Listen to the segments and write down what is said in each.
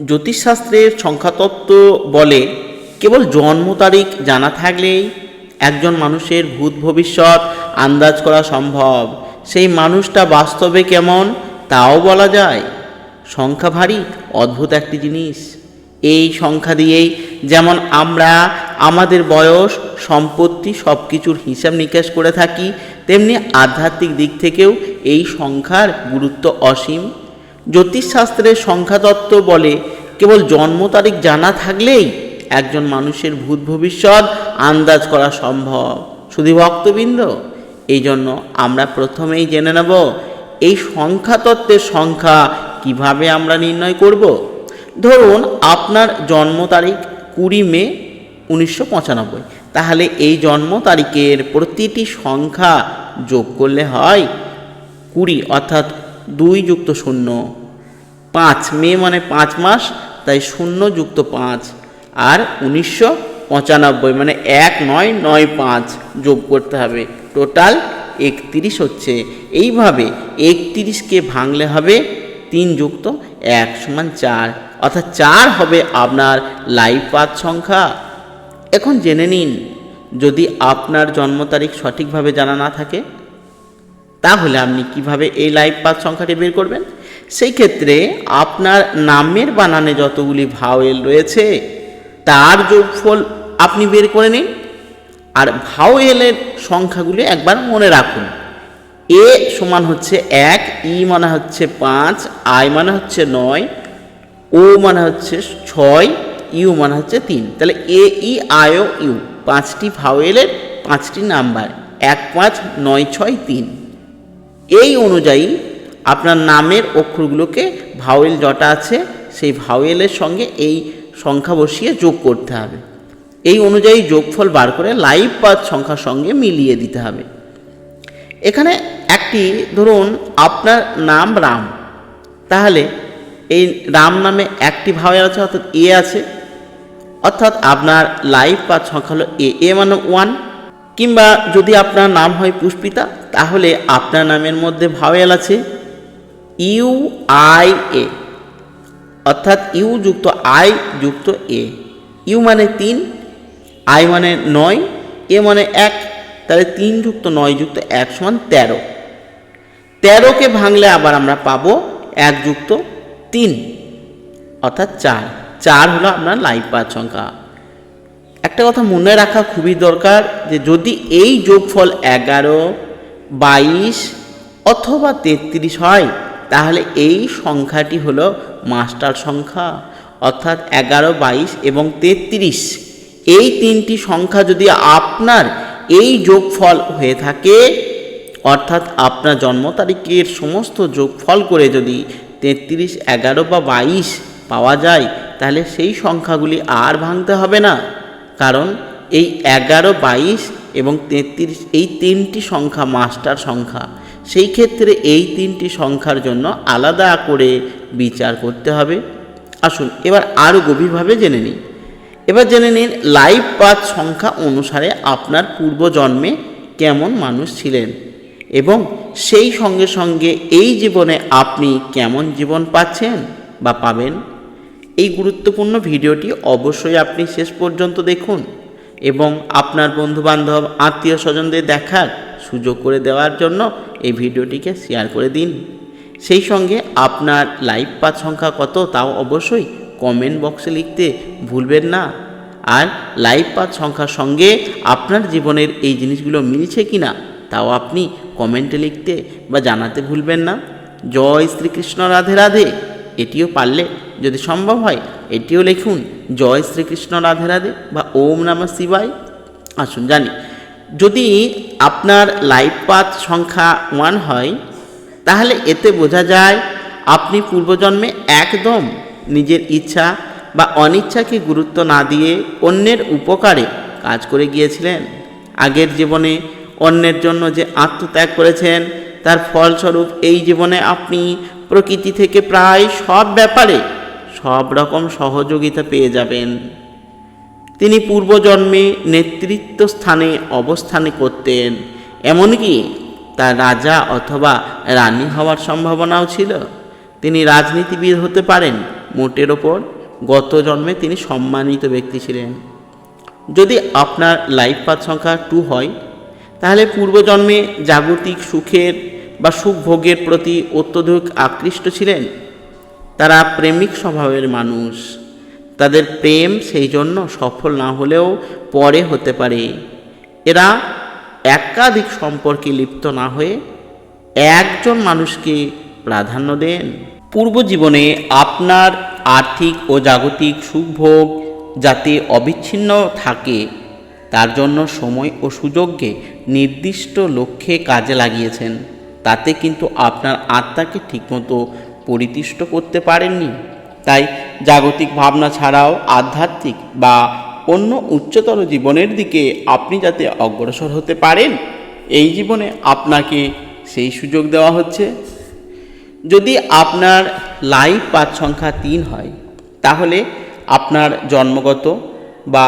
জ্যোতিষশাস্ত্রের সংখ্যাতত্ত্ব বলে কেবল জন্ম তারিখ জানা থাকলেই একজন মানুষের ভূত ভবিষ্যৎ আন্দাজ করা সম্ভব। সেই মানুষটা বাস্তবে কেমন তাও বলা যায়। সংখ্যা ভারী, অদ্ভুত একটি জিনিস। এই সংখ্যা দিয়েই যেমন আমরা আমাদের বয়স, সম্পত্তি সব কিছুর হিসাব নিকাশ করে থাকি, তেমনি আধ্যাত্মিক দিক থেকেও এই সংখ্যার গুরুত্ব অসীম। জ্যোতিষশাস্ত্রের সংখ্যাতত্ত্ব বলে কেবল জন্ম তারিখ জানা থাকলেই একজন মানুষের ভূত ভবিষ্যৎ আন্দাজ করা সম্ভব। শুধু ভক্তবৃন্দ? এই জন্য আমরা প্রথমেই জেনে নেব এই সংখ্যাতত্ত্বের সংখ্যা কীভাবে আমরা নির্ণয় করব। ধরুন আপনার জন্ম তারিখ কুড়ি মে উনিশশো পঁচানব্বই। তাহলে এই জন্ম তারিখের প্রতিটি সংখ্যা যোগ করলে হয় কুড়ি, অর্থাৎ দুই যুক্ত শূন্য। পাঁচ, মে মানে পাঁচ মাস, তাই শূন্য যুক্ত পাঁচ। আর উনিশশো পঁচানব্বই মানে এক নয় নয় পাঁচ যোগ করতে হবে। টোটাল একত্রিশ হচ্ছে। এইভাবে একত্রিশকে ভাঙলে হবে তিন যুক্ত এক সমান চার। অর্থাৎ চার হবে আপনার লাইফ পাথ সংখ্যা। এখন জেনে নিন, যদি আপনার জন্ম তারিখ সঠিকভাবে জানা না থাকে তাহলে আপনি কীভাবে এই লাইফ পাথ সংখ্যাটি বের করবেন? সেই ক্ষেত্রে আপনার নামের বানানে যতগুলি ভাওয়েল রয়েছে, তার যোগফল আপনি বের করে নিন। আর ভাওয়েলের সংখ্যাগুলি একবার মনে রাখুন। এ সমান হচ্ছে এক, ই মানে হচ্ছে পাঁচ, আই মানে হচ্ছে নয়, ও মানে হচ্ছে ছয়, ইউ মানে হচ্ছে তিন। তাহলে এ, ই আয় ইউ, পাঁচটি ভাওয়েলের পাঁচটি নাম্বার এক, পাঁচ, নয়, ছয়, তিন। এই অনুযায়ী আপনার নামের অক্ষরগুলোকে ভাওয়েল যটা আছে, সেই ভাওয়েলের সঙ্গে এই সংখ্যা বসিয়ে যোগ করতে হবে। এই অনুযায়ী যোগফল বার করে লাইভ পাথ সংখ্যার সঙ্গে মিলিয়ে দিতে হবে। এখানে একটি ধরুন আপনার নাম রাম। তাহলে এই রাম নামে একটি ভাওয়েল আছে, অর্থাৎ এ আছে। অর্থাৎ আপনার লাইফ পাথ সংখ্যা হলো এ এ মানে ওয়ান কিংবা যদি আপনার নাম হয় পুষ্পিতা, তাহলে আপনার নামের মধ্যে ভাওয়েল আছে ইউ আই এ, অর্থাৎ ইউ যুক্ত আই যুক্ত এ। ইউ মানে তিন, আই মানে নয়, এ মানে এক, তাহলে তিন যুক্ত নয় যুক্ত এক সমান তেরো। তেরোকে ভাঙলে আবার আমরা পাবো এক যুক্ত তিন, অর্থাৎ চার। চার হলো আপনার লাইফ পাথ সংখ্যা। একটা কথা মনে রাখা খুবই দরকার যে যদি এই যোগফল এগারো, বাইশ অথবা তেত্রিশ হয়, তাহলে এই সংখ্যাটি হলো মাস্টার সংখ্যা। অর্থাৎ এগারো, বাইশ এবং তেত্রিশ। এই তিনটি সংখ্যা যদি আপনার এই যোগফল হয়ে থাকে, অর্থাৎ আপনার জন্ম তারিখের সমস্ত যোগফল করে যদি তেত্রিশ, এগারো বা বাইশ পাওয়া যায়, তাহলে সেই সংখ্যাগুলি আর ভাঙতে হবে না। কারণ এই এগারো, বাইশ এবং তেত্রিশ, এই তিনটি সংখ্যা মাস্টার সংখ্যা। সেই ক্ষেত্রে এই তিনটি সংখ্যার জন্য আলাদা করে বিচার করতে হবে। আসুন এবার আরও গভীরভাবে জেনে নিই। এবার জেনে নিন লাইফ পাথ সংখ্যা অনুসারে আপনার পূর্বজন্মে কেমন মানুষ ছিলেন এবং সেই সঙ্গে সঙ্গে এই জীবনে আপনি কেমন জীবন পাচ্ছেন বা পাবেন? এই গুরুত্বপূর্ণ ভিডিওটি অবশ্যই আপনি শেষ পর্যন্ত দেখুন এবং আপনার বন্ধুবান্ধব, আত্মীয় স্বজনদের দেখার সুযোগ করে দেওয়ার জন্য এই ভিডিওটিকে শেয়ার করে দিন। সেই সঙ্গে আপনার লাইভ পাথ সংখ্যা কত তাও অবশ্যই কমেন্ট বক্সে লিখতে ভুলবেন না। আর লাইভ পাথ সংখ্যার সঙ্গে আপনার জীবনের এই জিনিসগুলো মিলছে কি না তাও আপনি কমেন্টে লিখতে বা জানাতে ভুলবেন না। জয় শ্রীকৃষ্ণ, রাধে রাধে। এটিও পারলে যদি সম্ভব হয়, এটিও লিখুন, জয় শ্রীকৃষ্ণ রাধে রাধে বা ওম নমঃ শিবায়। আসুন জানি। যদি আপনার লাইফ পাথ সংখ্যা ওয়ান হয়, তাহলে এতে বোঝা যায়, আপনি পূর্বজন্মে একদম নিজের ইচ্ছা বা অনিচ্ছাকে গুরুত্ব না দিয়ে অন্যের উপকারে কাজ করে গিয়েছিলেন। আগের জীবনে অন্যের জন্য যে আত্মত্যাগ করেছেন, তার ফলস্বরূপ এই জীবনে আপনি প্রকৃতি থেকে প্রায় সব ব্যাপারে সব রকম সহযোগিতা পেয়ে যাবেন। তিনি পূর্বজন্মে নেতৃত্ব স্থানে অবস্থানে করতেন। এমনকি তার রাজা অথবা রানী হওয়ার সম্ভাবনাও ছিল। তিনি রাজনীতিবিদ হতে পারেন, মোটের ওপর গত জন্মে তিনি সম্মানিত ব্যক্তি ছিলেন। যদি আপনার লাইফ পাথ সংখ্যা টু হয়, তাহলে পূর্বজন্মে জাগতিক সুখের বা সুখ ভোগের প্রতি অত্যধিক আকৃষ্ট ছিলেন। তারা প্রেমিক স্বভাবের মানুষ। তাদের প্রেম সেই জন্য সফল না হলেও পরে হতে পারে। এরা একাধিক সম্পর্কে লিপ্ত না হয়ে একজন মানুষকে প্রাধান্য দেন। পূর্ব জীবনে আপনার আর্থিক ও জাগতিক সুখভোগ যাতে অবিচ্ছিন্ন থাকে, তার জন্য সময় ও সুযোগকে নির্দিষ্ট লক্ষ্যে কাজে লাগিয়েছেন। তাতে কিন্তু আপনার আত্মাকে ঠিকমতো পরিতুষ্ট করতে পারেননি। তাই জাগতিক ভাবনা ছাড়াও আধ্যাত্মিক বা অন্য উচ্চতর জীবনের দিকে আপনি যাতে অগ্রসর হতে পারেন, এই জীবনে আপনাকে সেই সুযোগ দেওয়া হচ্ছে। যদি আপনার লাইফ পাত সংখ্যা তিন হয়, তাহলে আপনার জন্মগত বা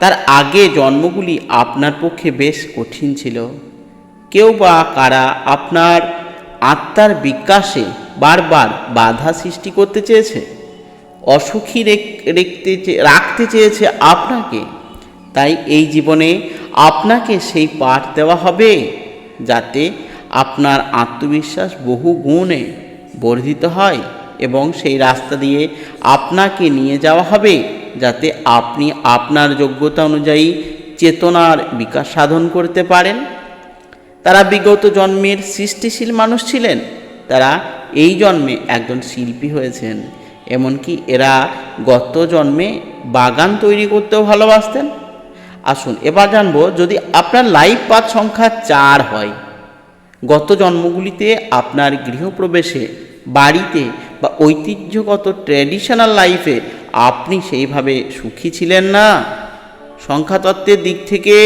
তার আগে জন্মগুলি আপনার পক্ষে বেশ কঠিন ছিল। কেউ বা কারা আপনার আত্মার বিকাশে বারবার বাধা সৃষ্টি করতে চেয়েছে। অসুখী রেখ- রেখতে রাখতে চেয়েছে আপনাকে। তাই এই জীবনে আপনাকে সেই পাঠ দেওয়া হবে যাতে আপনার আত্মবিশ্বাস বহু গুণে বর্ধিত হয় এবং সেই রাস্তা দিয়ে আপনাকে নিয়ে যাওয়া হবে যাতে আপনি আপনার যোগ্যতা অনুযায়ী চেতনার বিকাশ সাধন করতে পারেন। তারা বিগত জন্মের সৃষ্টিশীল মানুষ ছিলেন। তারা এই জন্মে একজন শিল্পী হয়েছেন। এমনকি এরা গত জন্মে বাগান তৈরি করতেও ভালোবাসতেন। আসুন এবার জানব, যদি আপনার লাইফ পাথ সংখ্যা চার হয়, গত জন্মগুলিতে আপনার গৃহপ্রবেশে, বাড়িতে বা ঐতিহ্যগত ট্র্যাডিশনাল লাইফে আপনি সেইভাবে সুখী ছিলেন না? সংখ্যাতত্ত্বের দিক থেকে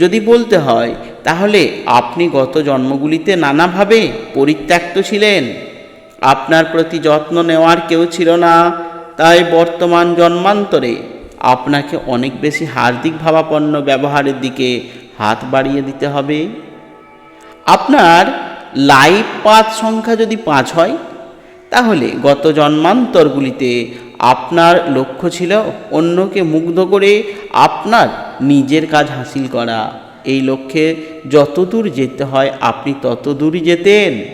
যদি বলতে হয় তাহলে আপনি গত জন্মগুলিতে নানাভাবে পরিত্যক্ত ছিলেন। আপনার প্রতি যত্ন নেওয়ার কেউ ছিল না। তাই বর্তমান জন্মান্তরে আপনাকে অনেক বেশি হার্দিক ভাবাপন্ন ব্যবহারের দিকে হাত বাড়িয়ে দিতে হবে। আপনার লাইফ পাথ সংখ্যা যদি পাঁচ হয়, তাহলে গত জন্মান্তরগুলিতে আপনার লক্ষ্য ছিল অন্যকে মুগ্ধ করে আপনার নিজের কাজ হাসিল করা। এই লক্ষ্যে যতদূর যেতে হয় আপনি তত দূরই যেতেন।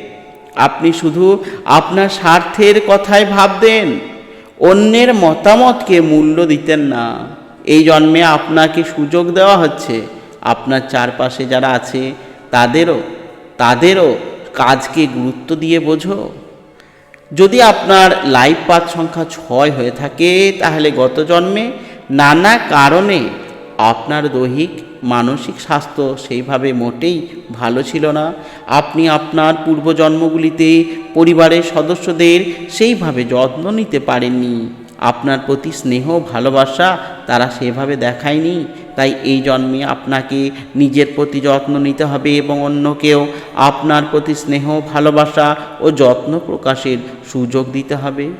আপনি শুধু আপনার স্বার্থের কথাই ভাবতেন। অন্যের মতামতকে মূল্য দিতেন না। এই জন্মে আপনাকে সুযোগ দেওয়া হচ্ছে। আপনার চারপাশে যারা আছে, তাদেরও তাদেরও কাজকে গুরুত্ব দিয়ে বোঝো। যদি আপনার লাইফ পাথ সংখ্যা ছয় হয়ে থাকে, তাহলে গত জন্মে নানা কারণে আপনার দৈহিক মানসিক স্বাস্থ্য সেইভাবে মোটেই ভালো ছিল না। আপনি আপনার পূর্বজন্মগুলিতে পরিবারের সদস্যদের সেইভাবে যত্ন নিতে পারেননি। আপনার প্রতি স্নেহ, ভালোবাসা তারা সেভাবে দেখায়নি। তাই এই জন্মে আপনাকে নিজের প্রতি যত্ন নিতে হবে এবং অন্যকেও আপনার প্রতি স্নেহ, ভালোবাসা ও যত্ন প্রকাশের সুযোগ দিতে হবে।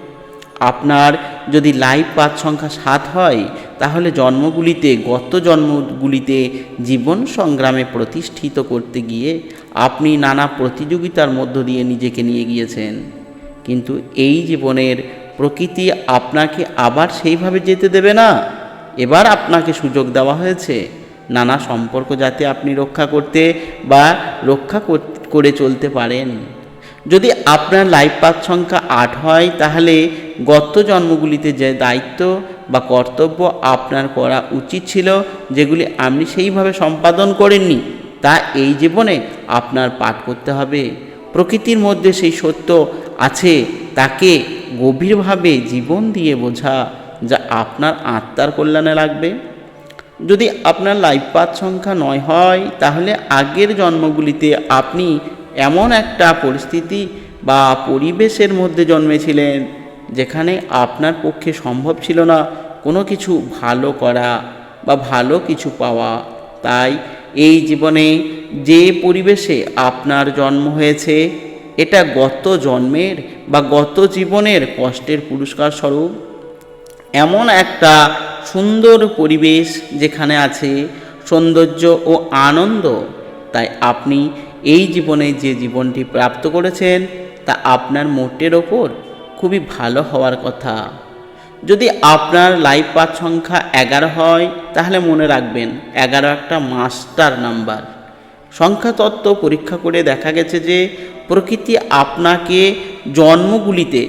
আপনার যদি লাইফ পাথ সংখ্যা সাত হয় তাহলে জন্মগুলিতে, গত জন্মগুলিতে জীবন সংগ্রামে প্রতিষ্ঠিত করতে গিয়ে আপনি নানা প্রতিযোগিতার মধ্য দিয়ে নিজেকে নিয়ে গিয়েছেন। কিন্তু এই জীবনের প্রকৃতি আপনাকে আবার সেইভাবে যেতে দেবে না। এবার আপনাকে সুযোগ দেওয়া হয়েছে নানা সম্পর্ক যাতে আপনি রক্ষা করতে বা রক্ষা করে চলতে পারেন। যদি আপনার লাইফ পাথ সংখ্যা আট হয়, তাহলে গত জন্মগুলিতে যে দায়িত্ব বা কর্তব্য আপনার করা উচিত ছিল যেগুলি আপনি সেইভাবে সম্পাদন করেননি, তা এই জীবনে আপনার পাঠ করতে হবে। প্রকৃতির মধ্যে সেই সত্য আছে, তাকে গভীরভাবে জীবন দিয়ে বোঝা যা আপনার আত্মার কল্যাণে লাগবে। যদি আপনার লাইফ পাথ সংখ্যা নয় হয়, তাহলে আগের জন্মগুলিতে আপনি এমন একটা পরিস্থিতি বা পরিবেশের মধ্যে জন্মেছিলেন যেখানে আপনার পক্ষে সম্ভব ছিল না কোনো কিছু ভালো করা বা ভালো কিছু পাওয়া। তাই এই জীবনে যে পরিবেশে আপনার জন্ম হয়েছে, এটা গত জন্মের বা গত জীবনের কষ্টের পুরস্কার স্বরূপ। এমন একটা সুন্দর পরিবেশ যেখানে আছে সৌন্দর্য ও আনন্দ। তাই আপনি এই জীবনে যে জীবনটি প্রাপ্ত করেছেন, তা আপনার মোটের ওপর খুবই ভালো হওয়ার কথা। যদি আপনার লাইফ পাথ সংখ্যা এগারো হয়, তাহলে মনে রাখবেন, এগারো একটা মাস্টার নাম্বার সংখ্যাতত্ত্ব পরীক্ষা করে দেখা গেছে যে, প্রকৃতি আপনাকে জন্মগুলিতে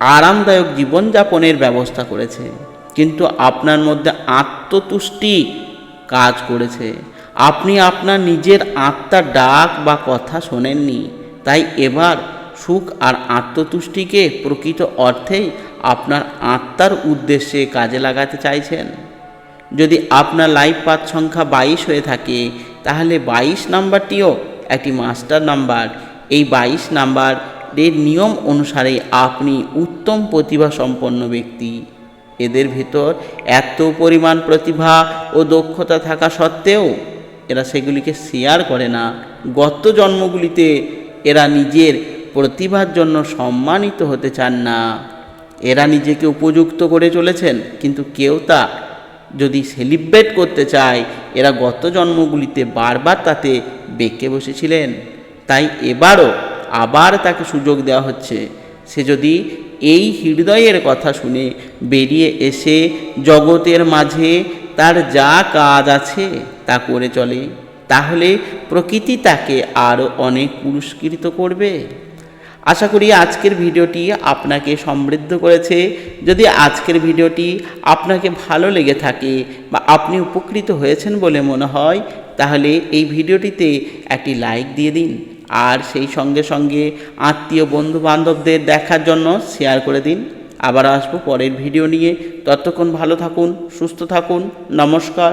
আরামদায়ক জীবনযাপনের ব্যবস্থা করেছে। কিন্তু আপনার মধ্যে আত্মতুষ্টি কাজ করেছে। আপনি আপনার নিজের আত্মার ডাক বা কথা শোনেননি। তাই এবার সুখ আর আত্মতুষ্টিকে প্রকৃত অর্থেই আপনার আত্মার উদ্দেশ্যে কাজে লাগাতে চাইছেন। যদি আপনার লাইফ পাথ সংখ্যা বাইশ হয়ে থাকে, তাহলে বাইশ নাম্বারটিও একটি মাস্টার নাম্বার। এই বাইশ নাম্বারের নিয়ম অনুসারে আপনি উত্তম প্রতিভা সম্পন্ন ব্যক্তি। এদের ভেতর এত পরিমাণ প্রতিভা ও দক্ষতা থাকা সত্ত্বেও এরা সেগুলিকে শেয়ার করে না। গত জন্মগুলিতে এরা নিজের প্রতিভার জন্য সম্মানিত হতে চান না। এরা নিজেকে উপযুক্ত করে চলেছেন, কিন্তু কেউ তা যদি সেলিব্রেট করতে চায়, এরা গত জন্মগুলিতে বারবার তাতে বেঁকে বসেছিলেন। তাই এবারও আবার তাকে সুযোগ দেওয়া হচ্ছে। সে যদি এই হৃদয়ের কথা শুনে বেরিয়ে এসে জগতের মাঝে তার যা কাজ আছে তা করে চলে, তাহলে প্রকৃতি তাকে আরও অনেক পুরস্কৃত করবে। আশা করি আজকের ভিডিওটি আপনাকে সমৃদ্ধ করেছে। যদি আজকের ভিডিওটি আপনাকে ভালো লেগে থাকে বা আপনি উপকৃত হয়েছেন বলে মনে হয়, তাহলে এই ভিডিওটিতে একটি লাইক দিয়ে দিন। আর সেই সঙ্গে সঙ্গে আত্মীয় বন্ধু বান্ধবদের দেখার জন্য শেয়ার করে দিন। আবার আসব পরের ভিডিও নিয়ে। ততক্ষণ ভালো থাকুন, সুস্থ থাকুন। নমস্কার।